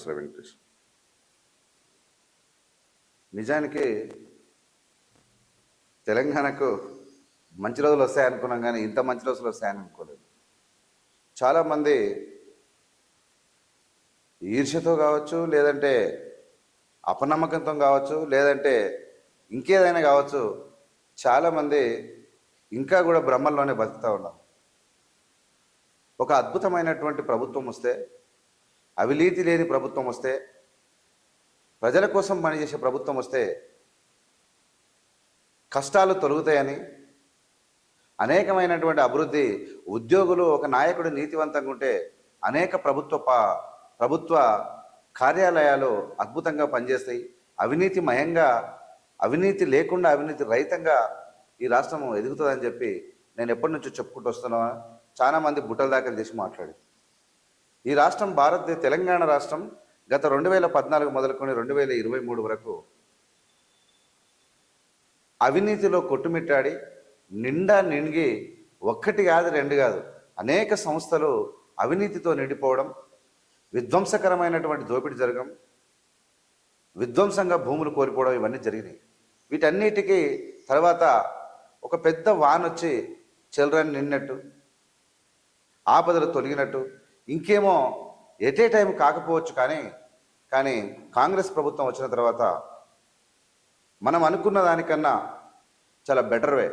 కొసల వెంకటేష్ నిజానికి తెలంగాణకు మంచి రోజులు వస్తాయనుకున్నాం కానీ ఇంత మంచి రోజులు వస్తాయని అనుకోలేదు. చాలామంది ఈర్ష్యతో కావచ్చు లేదంటే అపనమ్మకంతో కావచ్చు లేదంటే ఇంకేదైనా కావచ్చు చాలామంది ఇంకా కూడా బ్రహ్మల్లోనే బతుకుతూ ఉన్నారు. ఒక అద్భుతమైనటువంటి ప్రభుత్వం వస్తే అవినీతి లేని ప్రభుత్వం వస్తే ప్రజల కోసం పనిచేసే ప్రభుత్వం వస్తే కష్టాలు తొలుగుతాయని అనేకమైనటువంటి అభివృద్ధి ఉద్యోగులు ఒక నాయకుడు నీతివంతంగా ఉంటే అనేక ప్రభుత్వ ప- ప్రభుత్వ కార్యాలయాలు అద్భుతంగా పనిచేస్తాయి. అవినీతి మయంగా అవినీతి లేకుండా అవినీతి రహితంగా ఈ రాష్ట్రం ఎదుగుతుందని చెప్పి నేను ఎప్పటి నుంచో చెప్పుకుంటూ వస్తున్నా చాలా మంది దాఖలు చేసి మాట్లాడింది ఈ రాష్ట్రం భారత తెలంగాణ రాష్ట్రం గత రెండు వేల పద్నాలుగు మొదలుకొని రెండు వేల ఇరవై మూడు వరకు అవినీతిలో కొట్టుమిట్టాడి నిండా నింగి ఒక్కటి కాదు రెండు కాదు అనేక సంస్థలు అవినీతితో నిండిపోవడం విధ్వంసకరమైనటువంటి దోపిడీ జరగడం విధ్వంసంగా భూములు కోల్పోవడం ఇవన్నీ జరిగినాయి. వీటన్నిటికీ తర్వాత ఒక పెద్ద వాన్ వచ్చి చిల్డ్రన్ నిన్నట్టు ఆపదలు తొలగినట్టు ఇంకేమో ఎట్ ఏ టైం కాకపోవచ్చు కానీ కానీ కాంగ్రెస్ ప్రభుత్వం వచ్చిన తర్వాత మనం అనుకున్న దానికన్నా చాలా బెటర్ వే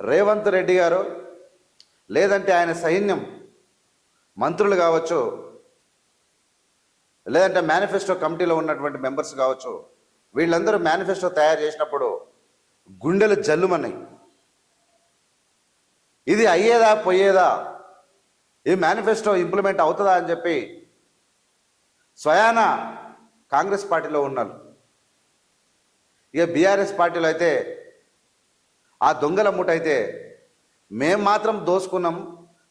రేవంత్ రెడ్డి గారు లేదంటే ఆయన సైన్యం మంత్రులు కావచ్చు లేదంటే మేనిఫెస్టో కమిటీలో ఉన్నటువంటి మెంబర్స్ కావచ్చు వీళ్ళందరూ మేనిఫెస్టో తయారు చేసినప్పుడు గుండెలు జల్లుమన్నాయి. ఇది అయ్యేదా పోయేదా? ఈ మేనిఫెస్టో ఇంప్లిమెంట్ అవుతుందా అని చెప్పి స్వయాన కాంగ్రెస్ పార్టీలో ఉన్నారు. ఇక బీఆర్ఎస్ పార్టీలో అయితే ఆ దొంగల మూట అయితే మేం మాత్రం దోసుకున్నాం.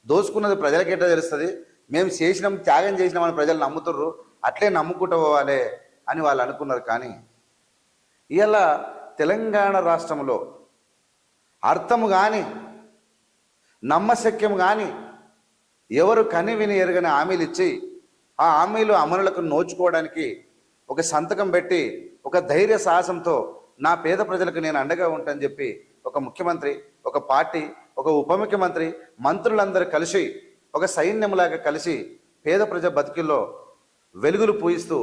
దోసుకున్నది ప్రజలకి ఎట్లా తెలుస్తుంది? మేము చేసినాం త్యాగం చేసినామని ప్రజలు నమ్ముతుర్రు. అట్లే నమ్ముకుంటూ పోవాలి అని వాళ్ళు అనుకున్నారు కానీ ఇలా తెలంగాణ రాష్ట్రంలో అర్థము కానీ నమ్మశక్యం కానీ ఎవరు కని విని ఎరుగని హామీలు ఇచ్చి ఆ హామీలు అమలులకు నోచుకోవడానికి ఒక సంతకం పెట్టి ఒక ధైర్య సాహసంతో నా పేద ప్రజలకు నేను అండగా ఉంటానని చెప్పి ఒక ముఖ్యమంత్రి ఒక పార్టీ ఒక ఉప ముఖ్యమంత్రి మంత్రులందరూ కలిసి ఒక సైన్యంలాగా కలిసి పేద ప్రజ బతికిల్లో వెలుగులు పూయిస్తూ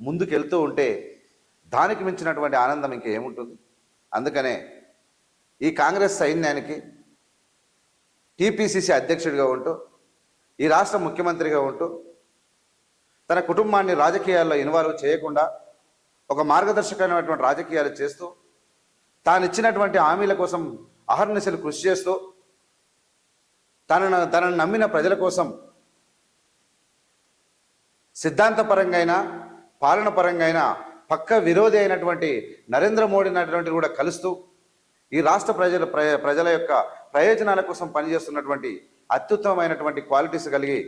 ముందుకెళ్తూ ఉంటే దానికి మించినటువంటి ఆనందం ఇంకేముంటుంది? అందుకనే ఈ కాంగ్రెస్ సైన్యానికి టీపీసీసీ అధ్యక్షుడిగా ఉంటూ ఈ రాష్ట్ర ముఖ్యమంత్రిగా ఉంటూ తన కుటుంబాన్ని రాజకీయాల్లో ఇన్వాల్వ్ చేయకుండా ఒక మార్గదర్శకమైనటువంటి రాజకీయాలు చేస్తూ తాను ఇచ్చినటువంటి హామీల కోసం అహర్నిశలు కృషి చేస్తూ తనను తనను నమ్మిన ప్రజల కోసం సిద్ధాంతపరంగా అయినా పాలన పరంగా అయినా పక్క విరోధి అయినటువంటి నరేంద్ర మోడీ అటువంటి కూడా కలుస్తూ ఈ రాష్ట్ర ప్రజల ప్ర- ప్రజల యొక్క ప్రయోజనాల కోసం పనిచేస్తున్నటువంటి అత్యుత్తమమైనటువంటి క్వాలిటీస్ కలిగి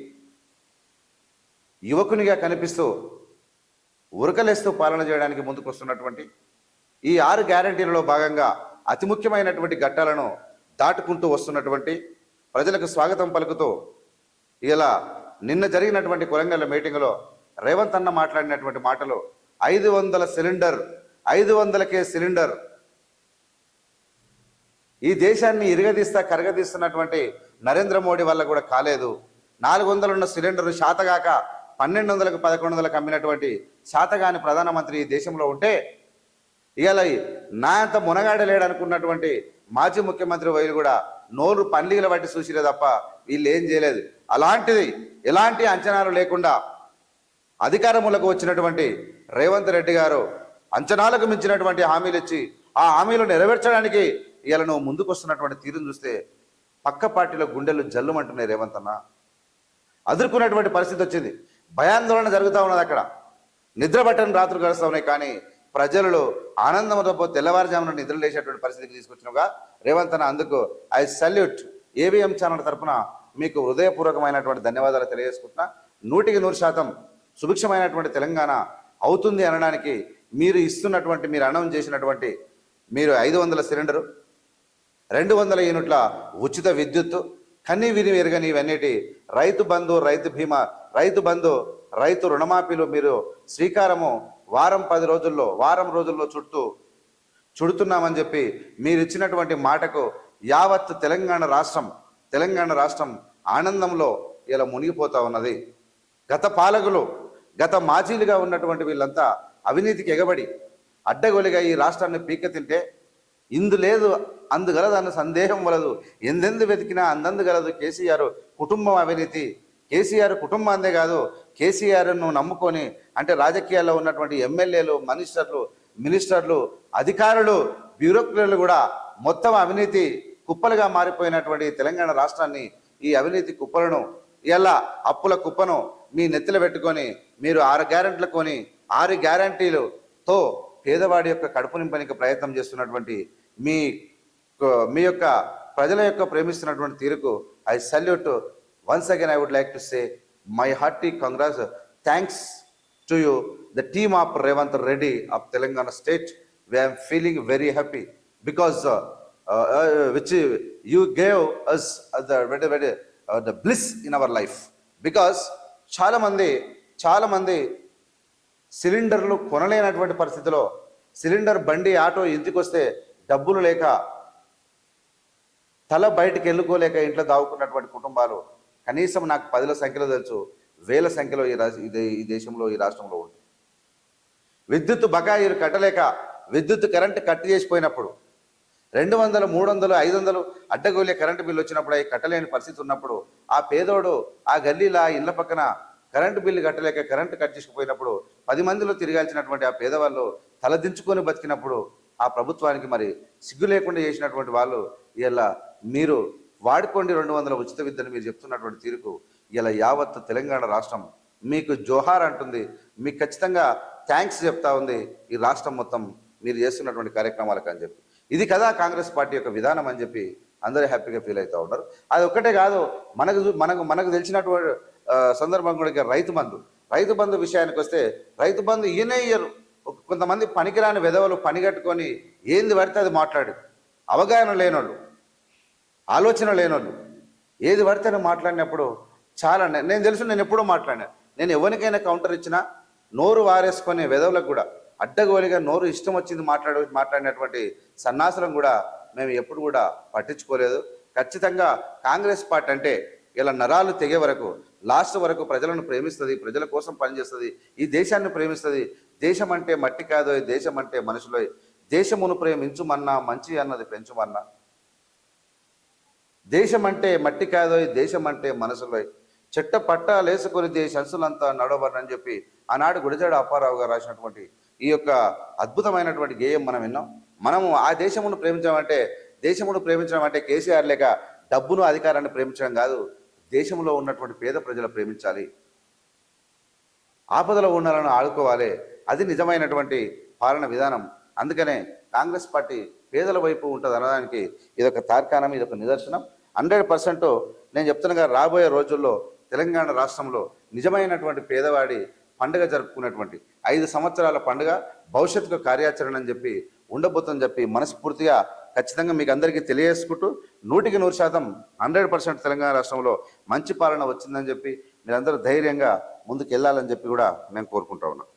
యువకునిగా కనిపిస్తూ ఉరకలేస్తూ పాలన చేయడానికి ముందుకు వస్తున్నటువంటి ఈ ఆరు గ్యారంటీలలో భాగంగా అతి ముఖ్యమైనటువంటి ఘట్టాలను దాటుకుంటూ వస్తున్నటువంటి ప్రజలకు స్వాగతం పలుకుతూ ఇలా నిన్న జరిగినటువంటి కొలంగల్ మీటింగ్లో రేవంత్ అన్న మాట్లాడినటువంటి మాటలు ఐదు వందల సిలిండర్ ఐదు వందలకే సిలిండర్. ఈ దేశాన్ని ఇరగదీస్తా కరగదీస్తున్నటువంటి నరేంద్ర మోడీ వల్ల కూడా కాలేదు. నాలుగు వందలు ఉన్న సిలిండర్ శాతగాక పన్నెండు వందలకు పదకొండు వందలకు అమ్మినటువంటి శాతగాని ప్రధానమంత్రి ఈ దేశంలో ఉంటే ఇవాళ నా అంత మునగాడ లేడనుకున్నటువంటి మాజీ ముఖ్యమంత్రి వైలు కూడా నోరు పండిగల బట్టి చూసిరే తప్ప వీళ్ళు ఏం చేయలేదు. అలాంటిది ఎలాంటి అంచనాలు లేకుండా అధికారములకు వచ్చినటువంటి రేవంత్ రెడ్డి గారు అంచనాలకు మించినటువంటి హామీలు ఇచ్చి ఆ హామీలు నెరవేర్చడానికి ఇవాళ నువ్వు ముందుకు వస్తున్నటువంటి తీరును చూస్తే పక్క పార్టీలో గుండెలు జల్లుమంటున్నాయి రేవంత్ అన్న. అదుర్కొన్నటువంటి పరిస్థితి వచ్చింది. భయాందోళన జరుగుతూ ఉన్నది అక్కడ. నిద్ర పట్టని రాత్రులు గడుస్తూ ఉన్నాయి కానీ ప్రజలలో ఆనందంతో తెల్లవారుజామున నిద్ర లేచేటువంటి పరిస్థితికి తీసుకొచ్చినగా రేవంత్ అన్న అందుకు ఐ సల్యూట్ ఏవిఎం ఛానల్ తరఫున మీకు హృదయపూర్వకమైనటువంటి ధన్యవాదాలు తెలియజేసుకుంటున్నా. నూటికి నూరు శాతం సుభిక్షమైనటువంటి తెలంగాణ అవుతుంది అనడానికి మీరు ఇస్తున్నటువంటి మీరు అనౌన్స్ చేసినటువంటి మీరు ఐదు వందల సిలిండరు రెండు వందల యూనిట్ల ఉచిత విద్యుత్తు కన్నీ విని ఎరగని ఇవన్నిటి రైతు బంధు రైతు బీమా రైతు బంధు రైతు రుణమాఫీలు మీరు శ్రీకారము వారం పది రోజుల్లో వారం రోజుల్లో చుట్టూ చుడుతున్నామని చెప్పి మీరు ఇచ్చినటువంటి మాటకు యావత్ తెలంగాణ రాష్ట్రం తెలంగాణ రాష్ట్రం ఆనందంలో ఇలా మునిగిపోతా ఉన్నది. గత పాలకులు గత మాజీలుగా ఉన్నటువంటి వీళ్ళంతా అవినీతికి ఎగబడి అడ్డగోలిగా ఈ రాష్ట్రాన్ని పీక తింటే ఇందు లేదు అందుగల దాని సందేహం వలదు. ఎందెందు వెతికినా అందందు గలదు కేసీఆర్ కుటుంబం అవినీతి. కేసీఆర్ కుటుంబాందే కాదు కేసీఆర్ను నమ్ముకొని అంటే రాజకీయాల్లో ఉన్నటువంటి ఎమ్మెల్యేలు మినిస్టర్లు మినిస్టర్లు అధికారులు బ్యూరోక్రాట్లు కూడా మొత్తం అవినీతి కుప్పలుగా మారిపోయినటువంటి తెలంగాణ రాష్ట్రాన్ని ఈ అవినీతి కుప్పలను ఇలా అప్పుల కుప్పను మీ నెత్తిలో పెట్టుకొని మీరు ఆరు గ్యారెంట్లు కొని ఆరు గ్యారంటీలతో పేదవాడి యొక్క కడుపు నింపనికి ప్రయత్నం చేస్తున్నటువంటి మీ మీ యొక్క ప్రజల యొక్క ప్రేమిస్తున్నటువంటి తీరుకు I salute. Once again I would like to say my hearty congrats thanks to you the team of Revanth Reddy of Telangana state I'm feeling very happy because which you gave us the very very the bliss in our life because చాలామంది చాలామంది సిలిండర్లు కొనలేనటువంటి పరిస్థితిలో cylinder బండి auto ఇంటికి వస్తే డబ్బులు లేక తల బయటకు వెళ్ళుకోలేక ఇంట్లో దావుకున్నటువంటి కుటుంబాలు కనీసం నాకు పదిల సంఖ్యలో తెలుసు వేల సంఖ్యలో ఈ రాష్ట్ర ఈ దేశంలో ఈ రాష్ట్రంలో ఉంది. విద్యుత్ బకాయిలు కట్టలేక విద్యుత్ కరెంట్ కట్ చేసిపోయినప్పుడు రెండు వందలు మూడు వందలు ఐదు వందలు అడ్డగోలే కరెంటు బిల్లు వచ్చినప్పుడు అవి కట్టలేని పరిస్థితి ఉన్నప్పుడు ఆ పేదోడు ఆ గల్లీలో ఆ ఇళ్ళ పక్కన కరెంటు బిల్లు కట్టలేక కరెంటు కట్ చేసుకుపోయినప్పుడు పది మందిలో తిరగాల్సినటువంటి ఆ పేదవాళ్ళు తలదించుకొని బతికినప్పుడు ఆ ప్రభుత్వానికి మరి సిగ్గు లేకుండా చేసినటువంటి వాళ్ళు ఇలా మీరు వాడుకోండి రెండు వందల ఉచిత విద్యను మీరు చెప్తున్నటువంటి తీరుకు. ఇలా యావత్ తెలంగాణ రాష్ట్రం మీకు జోహార్ అంటుంది. మీకు ఖచ్చితంగా థ్యాంక్స్ చెప్తా ఉంది. ఈ రాష్ట్రం మొత్తం మీరు చేస్తున్నటువంటి కార్యక్రమాలకు అని చెప్పి. ఇది కదా కాంగ్రెస్ పార్టీ యొక్క విధానం అని చెప్పి అందరూ హ్యాపీగా ఫీల్ అవుతూ ఉన్నారు. అది ఒక్కటే కాదు మనకు మనకు మనకు తెలిసినటువంటి సందర్భం కూడా రైతు బంధు. రైతు బంధు విషయానికి వస్తే రైతు బంధు ఈయనే ఇయ్యరు కొంతమంది పనికిరాని విధవలు పని కట్టుకొని ఏంది పడితే అది మాట్లాడు. అవగాహన లేనోళ్ళు. ఆలోచన లేనోళ్ళు. ఏది పడితే మాట్లాడినప్పుడు చాలా నేను తెలుసు నేను ఎప్పుడూ మాట్లాడినా. నేను ఎవరికైనా కౌంటర్ ఇచ్చినా నోరు వారేసుకునే విధవులకు కూడా అడ్డగోలిగా నోరు ఇష్టం వచ్చింది మాట్లాడ మాట్లాడినటువంటి సన్నాసనం కూడా మేము ఎప్పుడు కూడా పట్టించుకోలేదు. ఖచ్చితంగా కాంగ్రెస్ పార్టీ అంటే ఇలా నరాలు తెగే వరకు లాస్ట్ వరకు ప్రజలను ప్రేమిస్తుంది ప్రజల కోసం పనిచేస్తుంది ఈ దేశాన్ని ప్రేమిస్తుంది. దేశం అంటే మట్టి కాదోయ్ దేశం అంటే మనుషులో దేశమును ప్రేమించుమన్నా మంచి అన్నది పెంచుమన్నా. దేశం అంటే మట్టి కాదోయ్ దేశం అంటే మనసులో చెట్ట పట్టాలేసుకొని దేశంసులంతా నడవరని చెప్పి ఆనాడు గుడిజాడ అప్పారావు గారు రాసినటువంటి ఈ యొక్క అద్భుతమైనటువంటి గేయం మనం విన్నాం. మనము ఆ దేశమును ప్రేమించడం దేశమును ప్రేమించడం అంటే కేసీఆర్ లేక డబ్బును అధికారాన్ని ప్రేమించడం కాదు. దేశంలో ఉన్నటువంటి పేద ప్రజలు ప్రేమించాలి. ఆపదలో ఉండాలని ఆడుకోవాలి అది నిజమైనటువంటి పాలన విధానం. అందుకనే కాంగ్రెస్ పార్టీ పేదల వైపు ఉంటుంది అనడానికి ఇదొక తార్కాణం ఇదొక నిదర్శనం. హండ్రెడ్ పర్సెంట్ నేను చెప్తున్నాగా రాబోయే రోజుల్లో తెలంగాణ రాష్ట్రంలో నిజమైనటువంటి పేదవాడి పండుగ జరుపుకున్నటువంటి ఐదు సంవత్సరాల పండుగ భవిష్యత్తుకు కార్యాచరణ అని చెప్పి ఉండబోతుందని చెప్పి మనస్ఫూర్తిగా ఖచ్చితంగా మీకు అందరికీ తెలియజేసుకుంటూ నూటికి నూరు శాతం హండ్రెడ్ పర్సెంట్ తెలంగాణ రాష్ట్రంలో మంచి పాలన వచ్చిందని చెప్పి మీరందరూ ధైర్యంగా ముందుకు వెళ్ళాలని చెప్పి కూడా మేము కోరుకుంటా ఉన్నాం.